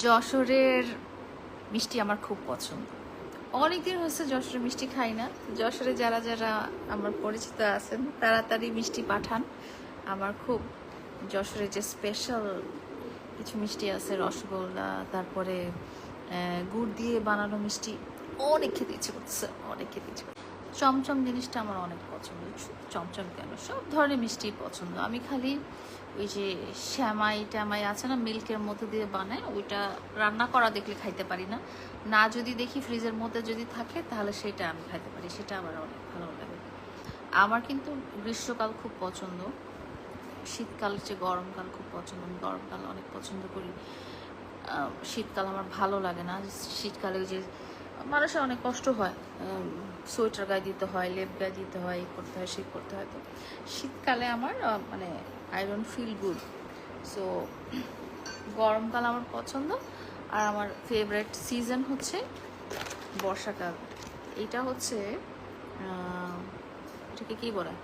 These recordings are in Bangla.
যশোরের মিষ্টি আমার খুব পছন্দ। অনেকদিন হয়েছে যশোরের মিষ্টি খাই না। যশোরে যারা যারা আমার পরিচিত আছেন তাড়াতাড়ি মিষ্টি পাঠান। আমার খুব যশোরে যে স্পেশাল কিছু মিষ্টি আছে, রসগোল্লা, তারপরে গুড় দিয়ে বানানো মিষ্টি, অনেক খেতে ইচ্ছে করছে অনেক খেতে ইচ্ছে করছে চমচম জিনিসটা আমার অনেক পছন্দ। চমচম কেন? সব ধরনের মিষ্টি পছন্দ। আমি খালি ওই যে শ্যামাই ট্যামাই আছে না, মিল্কের মধ্যে দিয়ে বানায়, ওইটা রান্না করা দেখলে খাইতে পারি না। না যদি দেখি ফ্রিজের মধ্যে যদি থাকে, তাহলে সেটা আমি খাইতে পারি। সেটা আমার অনেক ভালো লাগে। আমার কিন্তু গ্রীষ্মকাল খুব পছন্দ। শীতকাল চেয়ে গরমকাল খুব পছন্দ। আমি গরমকাল অনেক পছন্দ করি। শীতকাল আমার ভালো লাগে না। শীতকালে যে মানুষের অনেক কষ্ট হয়। সোয়েটার গায়ে দিতে হয়, লেপ গায়ে দিতে হয় এই করতে হয় সেই করতে হয়। তো শীতকালে আমার মানে ডোন্ট ফিল গুড সো গরমকাল আমার পছন্দ। আর আমার ফেভারেট সিজন হচ্ছে বর্ষাকাল। এটা হচ্ছে এটাকে কী বলে।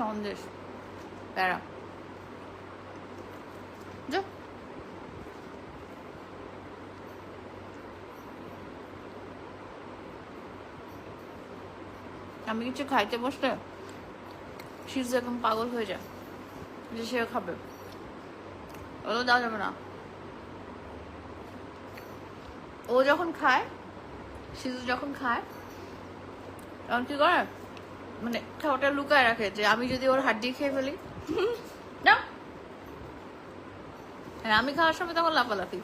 সন্দেশ, প্যারা যা আমি কিছু খাইতে বসলে শিশু একদম পাগল হয়ে যায়, যে সে খাবে। ওগুলো দেওয়া যাবে না। ও যখন খায় শিশু যখন খায়, তখন কি করে? মানে খাওয়াটা লুকায় রাখে যে আমি যদি ওর হাড্ডি খেয়ে ফেলি। না আমি খাওয়ার সময় তখন লাফালাফি।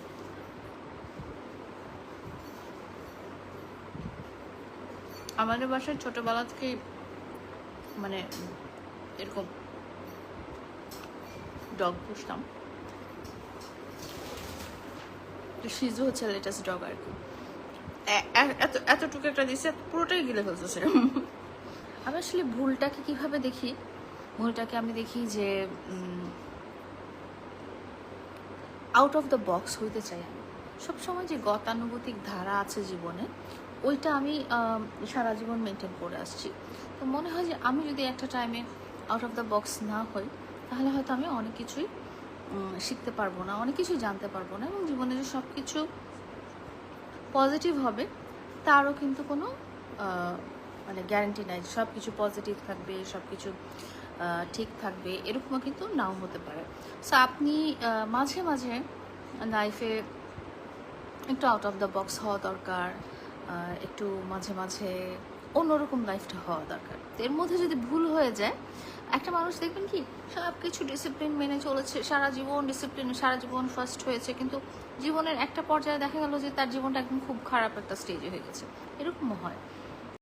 আমাদের বাসায় ছোটবেলা থেকেই মানে এরকম ডগ পুষতাম। সিজু হচ্ছে লেটেস্ট ডগ আর কি। এত, এতটুকু একটা দিছে, পুরোটাই গিলে ফেলতেছে। আমি আসলে ভুলটাকে কীভাবে দেখি? ভুলটাকে আমি দেখি যে আউট অফ দ্য বক্স হইতে চাই সবসময় যে গতানুগতিক ধারা আছে জীবনে ওইটা আমি সারা জীবন মেনটেন করে আসছি। তো মনে হয় যে আমি যদি একটা টাইমে আউট অফ দ্য বক্স না হই, তাহলে হয়তো আমি অনেক কিছুই শিখতে পারব না, অনেক কিছুই জানতে পারব না এবং জীবনে যে সব কিছু পজিটিভ হবে, তারও কিন্তু কোনো মানে গ্যারেন্টি নাই সব কিছু পজিটিভ থাকবে সব কিছু ঠিক থাকবে, এরকমও কিন্তু নাও হতে পারে। সো আপনি মাঝে মাঝে লাইফে একটু আউট অফ দ্য বক্স হওয়া দরকার একটু মাঝে মাঝে অন্যরকম লাইফটা হওয়া দরকার। এর মধ্যে যদি ভুল হয়ে যায়, একটা মানুষ দেখবেন কি সব কিছু ডিসিপ্লিন মেনে চলেছে, সারা জীবন ডিসিপ্লিন সারা জীবন ফার্স্ট হয়েছে, কিন্তু জীবনের একটা পর্যায়ে দেখা গেল যে তার জীবনটা একদম খুব খারাপ একটা স্টেজে হয়ে গেছে। এরকমও হয়।